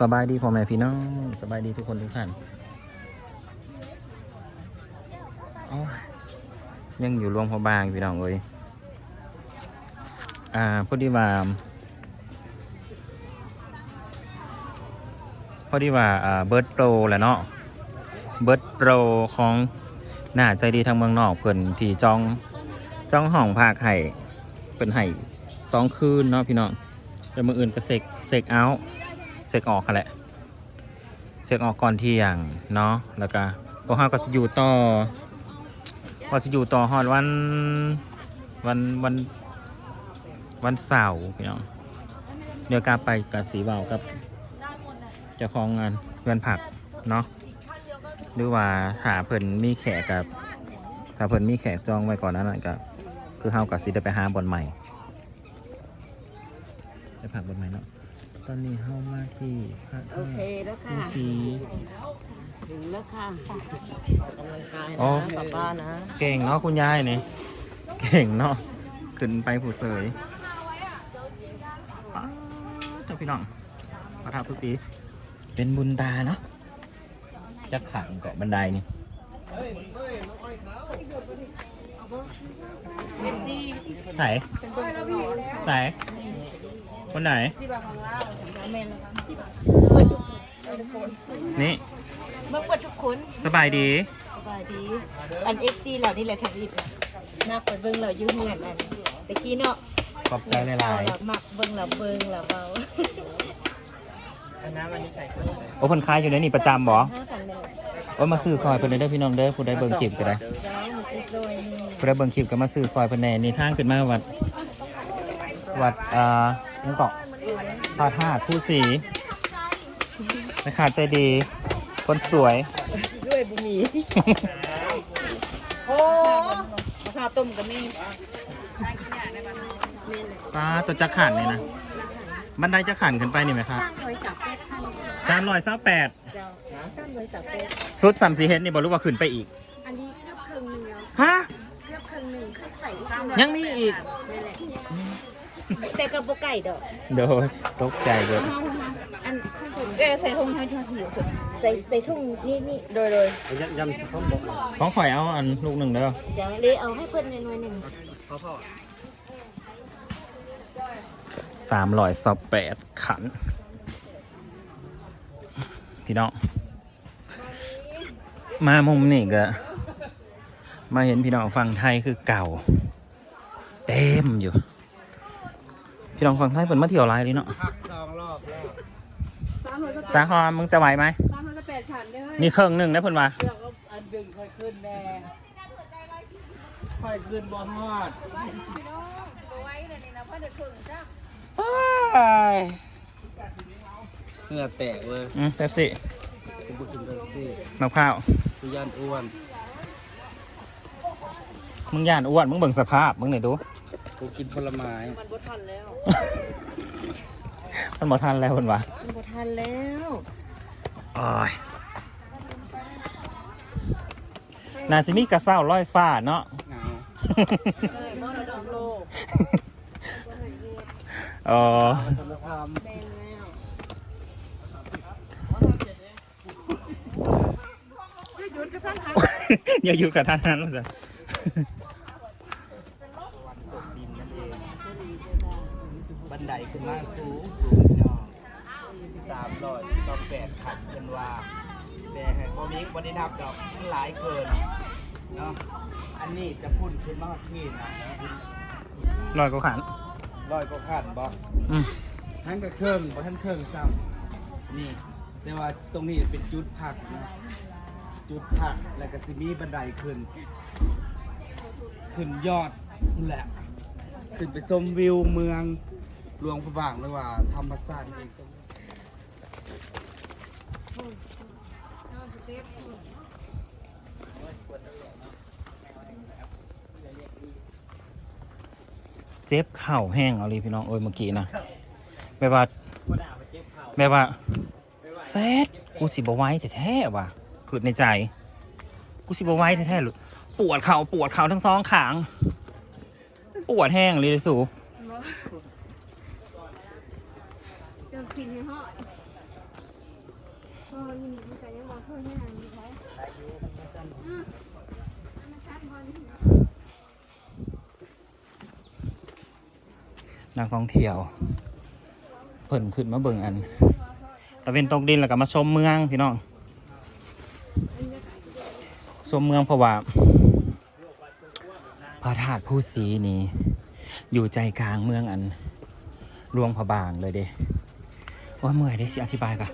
สบายดีพ่อแม่พี่น้องสบายดีทุกคนทุกท่านอ้ยยังอยู่รวมพอบางพี่น้องเอ้ยอ่าพอดีว่าพอดีว่าอ่าเบิร์ดโปรแหละเนาะเบิร์ดโปรของหน้าใจดีทางเมืองนอกเพิ่นที่จองจองห้องภาคให้เพิ่นให้สองคืนเนาะพี่น้องแต่มืออื่นก็เสกเสกเอาท์เส กออกค่ะแหละเสกออกก่อนเที่ยงเนาะแล้วก็พวกเราก็จะอยู่ต่อก็จะอยู่ต่อฮอดวันวันวันวันเสาร์พี่น้องเดี๋ยวกาไปกับสีเบากับเจ้าของงานเพื่อนผักเนาะหรือว่าหาเพิ่นมีแขกกับถ้าเพิ่นมีแขกจองไว้ก่อนนั้นนะก็คือเฮากับสิได้ไปหาบอนใหม่ไปผักบอนใหม่เนาะ ตอนนี้เฮามาที่พระโอธาเคตุแล้วค่ะ ฤาษีถึงแล้วค่ะออกกำลังกายอ๋อนะกลับบ้านนะเก่งเนาะคุณยายนี่เก่งเนาะขึ้นไปผู้เสยป๊าดเจ้าพี่น้องพระธาตุฤาษีเป็นบุญตาเนาะจะขังเกาะบันไดนี่ไหนไหน คนไหนนี่เมื่อเปิดทุกคนสบายดี สบายดี อันเอฟซีเหล่านี้แหละทำอิดนักไปเบิ้งเราอยู่เหือนอันตะกี้เนาะขอบใจหลายเรามักเบิ้งเราเบิ้งเราเบาๆโอ้เพิ่นขายอยู่ในนี่ประจำบ่ห้าพันเลยโอ้ยมาซื้อซอยเพิ่นเลยได้อพี่น้องเด้อผู้ใดเบิ่งคลิปก็ได้จ้าหมูติดโดยนี่ผู้ใดเบิ่งคลิปก็มาซื้อซอยเพิ่นแน่นี่ทางขึ้นมาวัดวัดอ่า ยังเกาะพระธาตุผู้ศรีแม่ค้าใจดี คนสวย ด้วยบุหมี่โอ้ข้าวต้มกับนี่ป้าตัวจักขันนี่นะ บันไดจักขันขึ้นไปนี่ไหมครับสร้างร้อยสามเป็ดค่ะสามร้อยเศร้าแปดเจ้าสร้างร้อยสามเป็ดสุดสามสีเฮ็ดนี่บอกรู้ว่าขึ้นไปอีก อันนี้เคลือบครึ่งหนึงแล้วฮะเคลือบครึ่งหนึงเคลือบไข่ยังมีอีกนี่ แหละแต่กับโบไก่ดอกโดยตกใจเลยอันข้างบนเออใส่ถุงให้ชาหิวใส่ใส่ถุงนี่นี่โดยโดยของข่อยเอาอันลูกหนึ่งเด้อจะเลยเอาให้เพื่อนในหน่วยหนึ่งสามร้อยสแปดขัน พี่น้องมามุมนี่ก็มาเห็นพี่น้องฟังไทยคือเก่า เต็มอยู่ พี่น้องฟังไทยเป็นมาเที่ยวไรเลยเนาะสองรอบแล้วสาครมึงจะไหวไหมสามพันละแปดขันได้ไหมมีเครื่องหนึ่งนะเพิ่นว่าเรื่องอันดึงค่อยขึ้นแน่ค่อยขึ้นบ่ฮอดเหงื่อแตกเลยอืมเป๊ปซี่กูบ่กินเป๊ปซี่มะพร้าวกูย่านอ้วนมึงย่านอ้วนมึงเบิ่งสภาพมึงไหนอยดู กูกินผลไม้มันบ่ทันแล้ว มันบ่ทันแล้วเพิ่นว่ามันบ่ทันแล้วโอ้ยนาซิมีกระเซ้าร้อยฟ้าเนาะเหงาเออมรดกโลกอ๋อสารคามเป็นแล้วอย่าอยู่กับท่านนั้นเลย ดินนั่นเองบัน ไดขึ้นมาสูงสูงพี่น้องสามร้อยสองแปดขันกันว่า แต่พอมีวันนี้นับดอกหลายเกินเนาะอันนี้จะพุ่นขึ้นมากที่นะลอยก็ขันร้อยก็ขันบอกอืมท่านก็เครื่องบ่ท่านเครื่องซ้ำนี่ แต่ว่าตรงนี้เป็นจุดพักนะจุดพักแล้วก็สิมีบันไดขึ้น ขึ้นยอดนั่แหละ ขึ้นไปชมวิวเมือง หลวงพระบางเลยว่าธรรมศาสตร์เองเจ็บเข่าแห้งเอาเลยพี่น้องเอ้ยเมื่อกี้นะแบบว่าแบบว่าเซตกูสิบไว้แท้ๆว่ะคือในใจ กูสิบไว้แท้ๆหรือปวดเข่าปวดเข่าทั้งสองขาง ปวดแห้งเลยสู เดี๋ยว กินให้ห่ออยินดีใจยังบอกเพื่อนยังมีใช้อืมมันชัดพอนี่นักท่องเที่ยว เพิ่นขึ้นมาเบิ่งอันตะเวนตกดินแล้วก็มาชมเมืองพี่น้องชมเมืองเพราะว่าพระธาตุผู้ศรีนี่อยู่ใจกลางเมืองอันหลวงพระบางเลยเด้ ว่าเมื่อยได้สิอธิบายกัน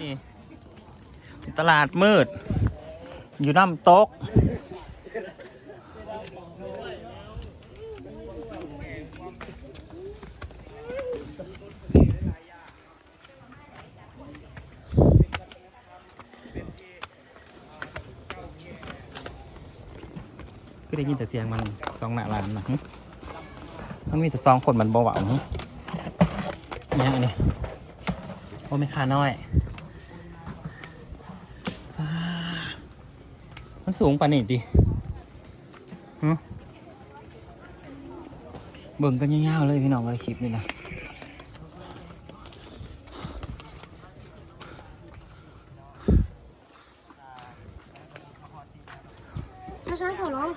นี่ ตลาดมืด อยู่น้ำตก ได้ยินแต่เสียงมันซองหน้าร้านนะมันมีแต่ซองคนมันเบาหวานเนี่ยนี่โอ้ไม่ค่าน้อยมันสูงปานนี่ดิเบิ่งกันยาวๆเลยพี่น้องมาคลิปนี่นะ ช้าๆขอร้อง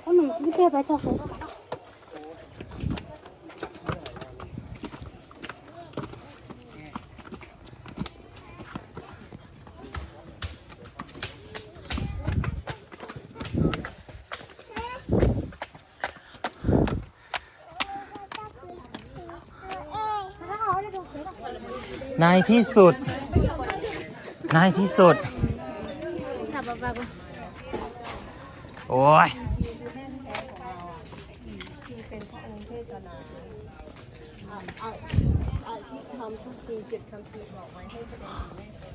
เอาหนึ่งพี่เป้ ไปจอดเลยถ้าเขาจะดูเฟซในที่สุด ในที่สุดถ้าบ้าบ้าโอ้ยที่ เป็นพระองค์เทศนาอ่าอ่าอาที่ทำทุกปีเจ็ดคำพีร์บอกไว้ให้แสดงถึงแม่เป็น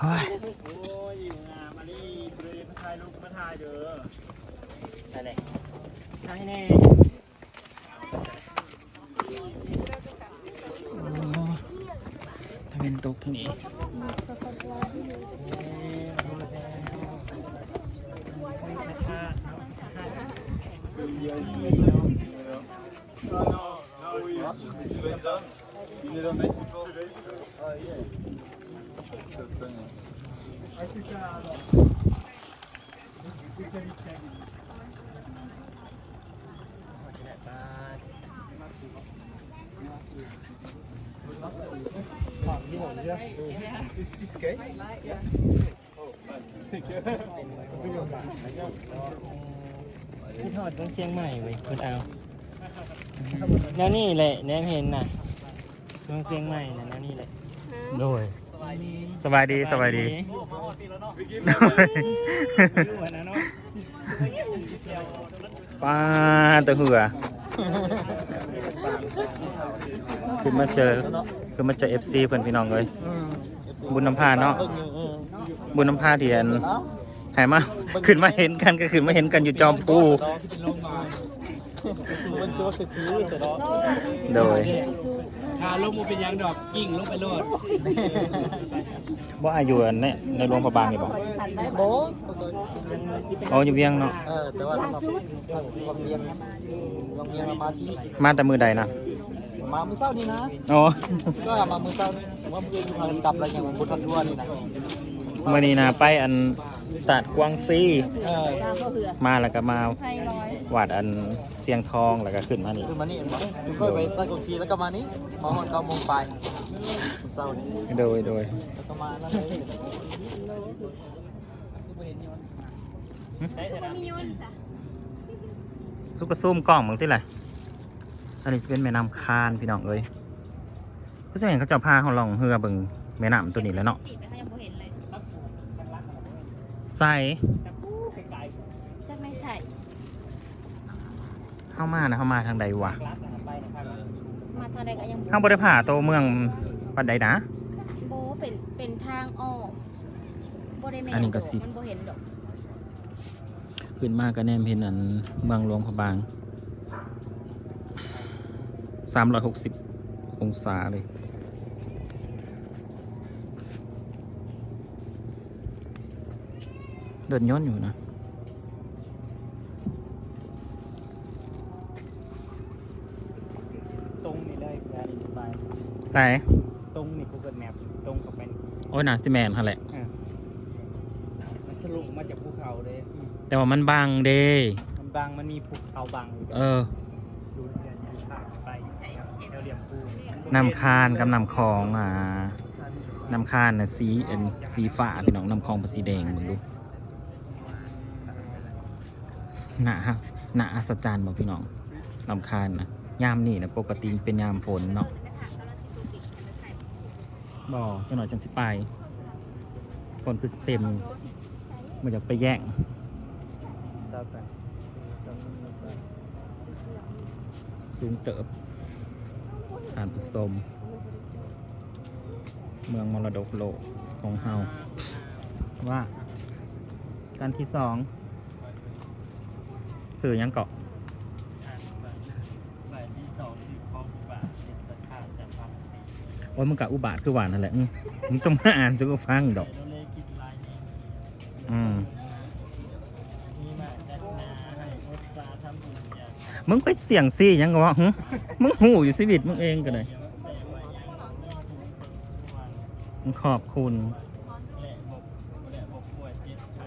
เฮ้ย โอ้ยอยู่งามมานี่เลยมาถ่ายรูปมาถ่ายเด้อ ได้เลยได้แน่ ถ้าเป็ นตกทางนี้ผู้ทอดต้องเชียงใหม่เว้ยคุณเอาแล้วนี่แหละแนมเห็นน่ะต้องเชียงใหม่นะแล้วนี่แหละโดยสบายดีสบายดีด้ว่านะเนาะป้าตะเหือคือมาเจอคือมาเจอ FC เพื่อนพี่น้องเลยบุญน้ำพาเนาะบุญน้ำพาเทียน หายมา ขึ้นมาเห็นกันก็ขึ้นมาเห็นกันอยู่จอมปูสู่บนตัวสึกคือเสร็จแล้วโดยพาลงมาเป็นยางดอกกิ่งลงไปโลดว่าอายุอันเนี่ยในโรงพยาบาลนี่บอกโบอ๋ออยู่เวียงเนาะเออแต่ว่าวังเวียงวังเวียงมาที่มาแต่มือใดนะมามือเศร้านี่นะอ๋อก็มามือเศร้านี่ว่ามืออยู่ทางกลับอะไรอย่างบุญทันทั่วนี่นะมื่อนี้นะไปอัน ตัดกวางซีเออมาแล้วก็มาไทยร้อยวาดอันเสียงทองแล้วก็ขึ้นมานี่คือมานี่เห็นปะทุกคนไปตั้งกองชีแล้วก็มานี่มาหอนเก้าโมงไปมือเศร้านี่โดยโดยแล้วก็มานั่นเลยมียุ่นสะซุกกระซุ่มกล้องมึงที่ไหนอันนี้จะเป็นแม่น้ำคานพี่น้องเอ้ยก็จะเห็นเขาเจะพาเขาลองเรือเบิ่งแม่น้ำตัวนี้แหล้วเนาะ สีไปเขายังบ่เห็นเลย ใส่จะไม่ใส่เข้ามานะเข้ามาทางใดวะมาทางใดก็ยังข้างบริผ่าตัวเมืองปันใดนะโบเป็นเป็นทางออกอบ่ได้แม่อันนี้ก็สิบมันบ่เห็นดอกขึ้นมาก็แนมเห็นอันเมืองหลวงพระบางสามร้อยหกสิบองศาเลย เดินย้อนอยู่นะ ตรงนี่เลยการอธิบายใส่ตรงนี่กูเกิดแมปตรงกับเป็นโอ้ยนาสติแมนค่ะแหละ มันทะลุมาจากภูเขาเลยแต่ว่ามันบางเด้มันบางมันมีภูเขาบางอยู่เออดูเสียยืนผ่านไปเราเหลี่ยมปูนำคานกับนำคลองอ่านำคานน่ะสีเอ็นสีฟ้าพี่น้องนำคลองเป็นสีแดงมึงดู หนาฮักหนาอัศจรรย์บอกพี่น้องนำคานนะยามนี่นะปกติเป็นยามฝนเนาะบ่จังหน่อยจังสิไปฝนคือเต็มมันอยากไปแย่งซาตันสูงเติบผ่านผสม เมืองมรดกโลกของเฮาว่า การที่สอง สื่อยังเกาะโอ้ยมึงกะอุบาทคือหวานนั่นแหละอืมมึงต้องมาอ่านจะก็ฟังดอก อืม มึงไปเสี่ยงซี่ยังกะวะหึมึงหูอยู่ชีวิตมึงเองก็เลยมึงขอบคุณ และบกและบกป่วยเจ็บไข้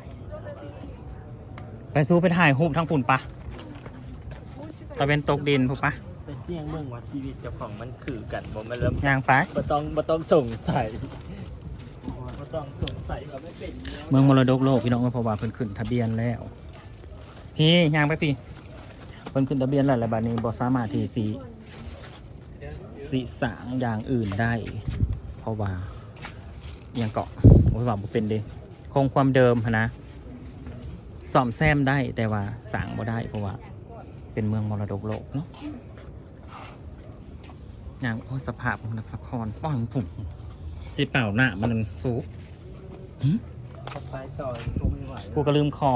ไปสู้ไปถ่ายรูปทั้งปุ่นปะตะเป็นตกดินพูปะไปเสี่ยงเบิ่งว่าชีวิตเจ้าของมันคือกันบ่แม่นเริ่มยางไปบ่ต้องบ่ต้องสงสัยบ่ต้องสงสัยว่าไม่เป็นเนี่ยเมืองมรดกโลกพี่น้องเพราะว่าเพิ่นขึ้นทะเบียนแล้ว พี่ยางไปพี่เพิ่นขึ้นทะเบียนแล้วแล้วบัดนี้บ่สามารถที่สิสิสร้างอย่างอื่นได้ เพราะว่าอิหยังเกาะโอ้ยว่าบ่เป็นเด้คงความเดิมหั้นนะ ซ่อมแซมได้แต่ว่าสร้างบ่ได้เพราะว่า เป็นเมืองมรดกโลกเนาะอย่างโอ้สภาพของนครป้องผุ่มสิเป่าหน้ามันสูงขับไปต่อคงไม่ไหวกูก็ลืมขอ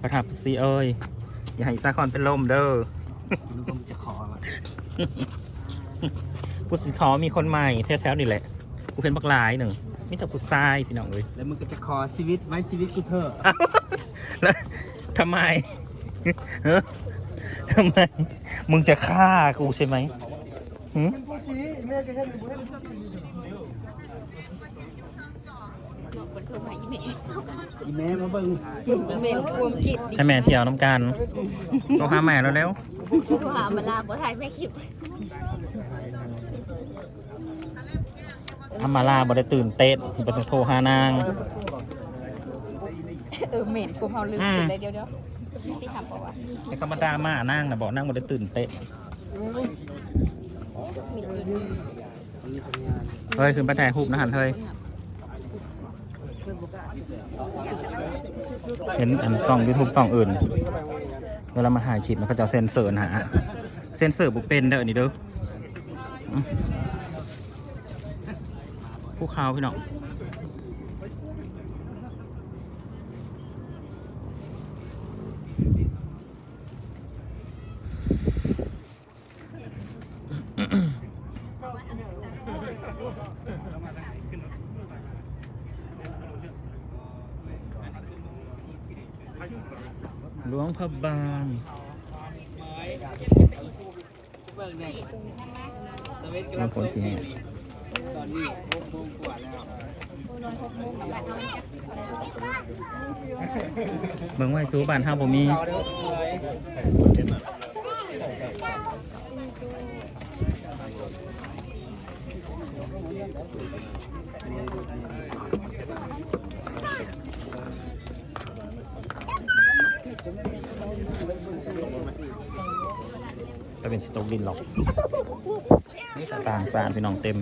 ประทับซีเอ้ย อย่าให้ซาคอนเป็นลมเด้อนึกว่ามันจะขอละกูสิขอมีคนใหม่แถวๆนี่แหละ กูเห็นบักหลายหนึ่ง มีแต่กูทรายพี่น้องเลยแล้วมึงก็จะขอชีวิตไว้ชีวิตกูเถอะแล้วทำไมเฮ้อทำไม มึงจะฆ่ากูใช่ไหมหืมคนโทรมาอีเมลอีแม่มาเบิ่งเมลความคิดดีให้แม่เที่ยวน้ำกันโทรหาแม่แล้วเร็วโทรหามาลาบ่ถ่ายแม่คลิป อามาลาบ่ได้ตื่นเต้นบ่ต้องโทรหานาง เออเหม็นกูเฮาลืมอืมกินเลยเดี๋ยวเดี๋ยวสิทำป่าวะไอ้ธรรมดามานางนะบอกนางบ่ได้ตื่นเต้นมีจีนีเฮ้ยขึ้นไปถ่ายรูปนะหันเฮ้ยเห็นอันซ่องยูทูบซ่องอื่น เวลามาถ่ายคลิปมันก็จะเซ็นเซอร์นะฮะเซ็นเซอร์บุเป็นเด้อนี่เด้ออืม ผู้ข่าวพี่น้องหลวงพระบางเบิ่งเนี่ยตะเวนน้ำฝนที่นี่ ตอนนี้หกโมงกว่าแล้วเบิ่งไว้สูบ้านห้าบ่มีเอาเด้อเลยจะเป็นสตอกดินหรอก ต่างสารพี่น้องเต็ม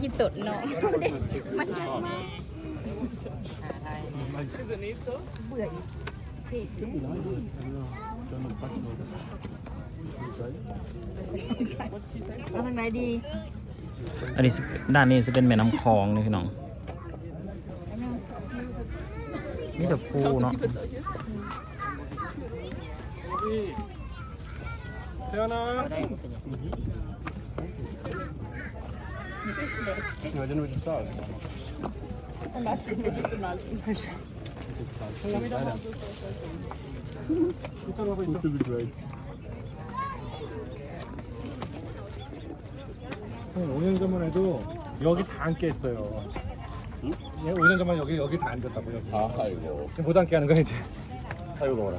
กินตดน้องมันยากมากเอาทางไหนดีอันนี้สิด้านนี้จะเป็นแม่น้ำคลองนี่พี่น้องนี่จะปูเนาะ 한 5년 전만 해도 여기 다 앉게 했어요. 예, 5년 전만 여기 여기 다 앉았다고요. 아, 아이고. 못 앉게 하는 거야 이제. 아이고, 뭐라.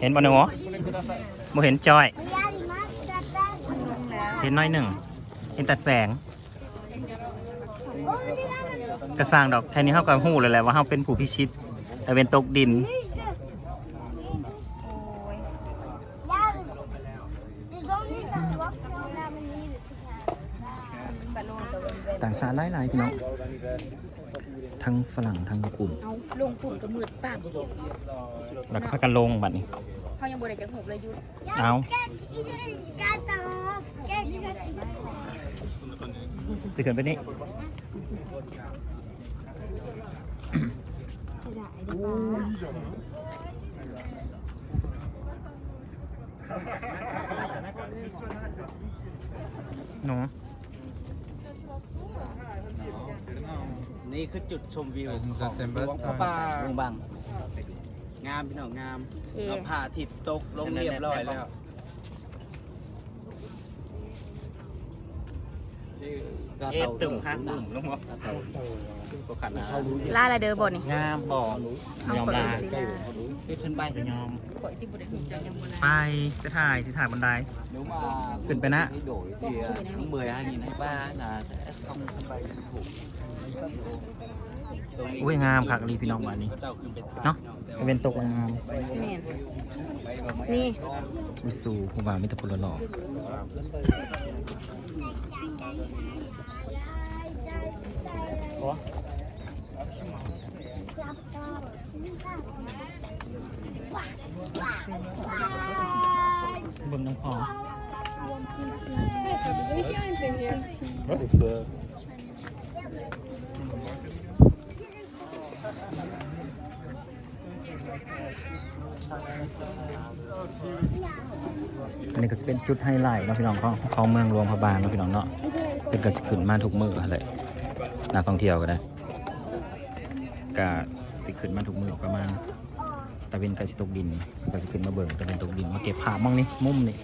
เห็นบ่หนูบ่เห็นจอย เห็นน้อยหนึ่ง เห็นแต่แสง กระสร้างดอกแค่นี้เขาก็หู้เลยแหละว่าเขาเป็นผู้พิชิตแต่เป็นตกดิน ต่างชาติหลายๆพี่น้องทั้งฝรั่งทั้งญี่ปุ่นเอาลงปุ่มกับมืดปากแล้วก็พากันลงบัดนี้เขายังบริจาคหุบเลยอยุเอา Iedereen gaat daarop. Kijk, je gaat สิขึ้นไปนี่หนู นี่คือจุดชมวิวของหลวงพระบางบาง งามพี่น้องงามเอาผ่าทิพย์ตกลงเรียบร้อยแล้ว เอ็ดตึงฮักตึงลงมาตัวขันนะล่าอะไรเด้อบ่นี่งามบ่เอายอมเปิดลาสิขึ้นขึ้นไปจะยอมข่อยที่บริสุทธิ์จังยังบ่ได้ไปจะถ่ายสิถ่ายบันได Nếu mà ขึ้นไปนะ thay đổi thì à, tháng 10 2023 là sẽ không sân bay Điện Biên Phủ. อุ้ยงามคักรีพี่น้องวันนี้เจ้าขึ้นไปถ่ายเนาะพี่องเป็นตกงามแม่นนี่สูสูผู้บ่าวมิตรพลหล่อเบิ่งน้ำพอง What is the อันนี้ก็จะเป็นจุดไฮไลท์เนาะพี่น้องของของเมืองหลวงพระบางเนาะพี่น้องเนาะเป็นกระสิขึ้นมาทุกมือเลยนักท่องเที่ยวก็ได้กะสิขึ้นมาทุกมือประมาณตะเวนกระสิตกดินก็สิขึ้นมาเบิ่งตะเวนตกดินมาเก็บภาพมองนี่มุมนี่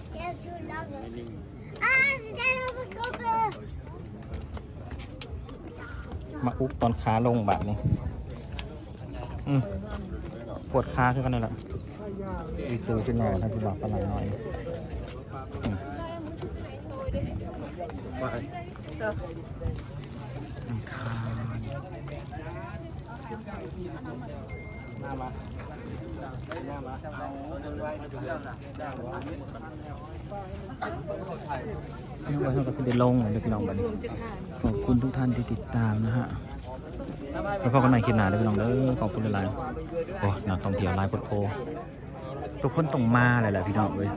มาอุบตอนขาลงแบบนี้อืม ปวดขาขึ้นกันเลยล่ะดีซูขึ้นหน่อยถ้าพี่บอกฝรั่งหน่อยอืมอืมขาพี่น้องเราก็จะได้ลงเลยพี่น้องบัดนี้ขอบคุณทุกท่านที่ติดตามนะฮะ แล้วพบกันใหม่คลิปหน้าเลยพี่น้องเด้อขอบคุณหลายๆโอ้นักท่องเที่ยวหลายโพดโพทุกคนต้องมาเลยแหละพี่น้องเว้ย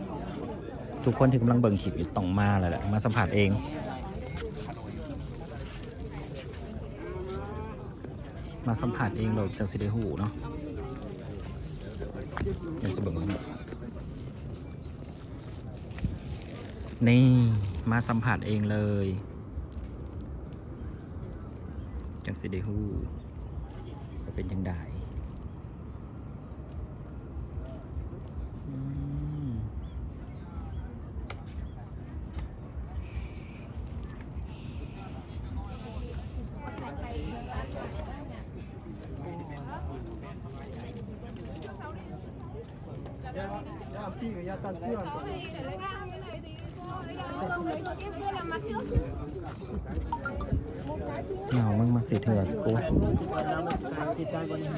ทุกคนที่กำลังเบิ่งคลิปอยู่ต้องมาเลยแหละมาสัมผัสเองมาสัมผัสเองเราจังสิได้หูเนาะเดี๋ยวจะเบิ่งมันนี่ มาสัมผัสเองเลย สิไดฮู้ว่เป็นยังไงพี่กับยาตัเสื้อ สกูเราไม่ตายติดใจบนนี้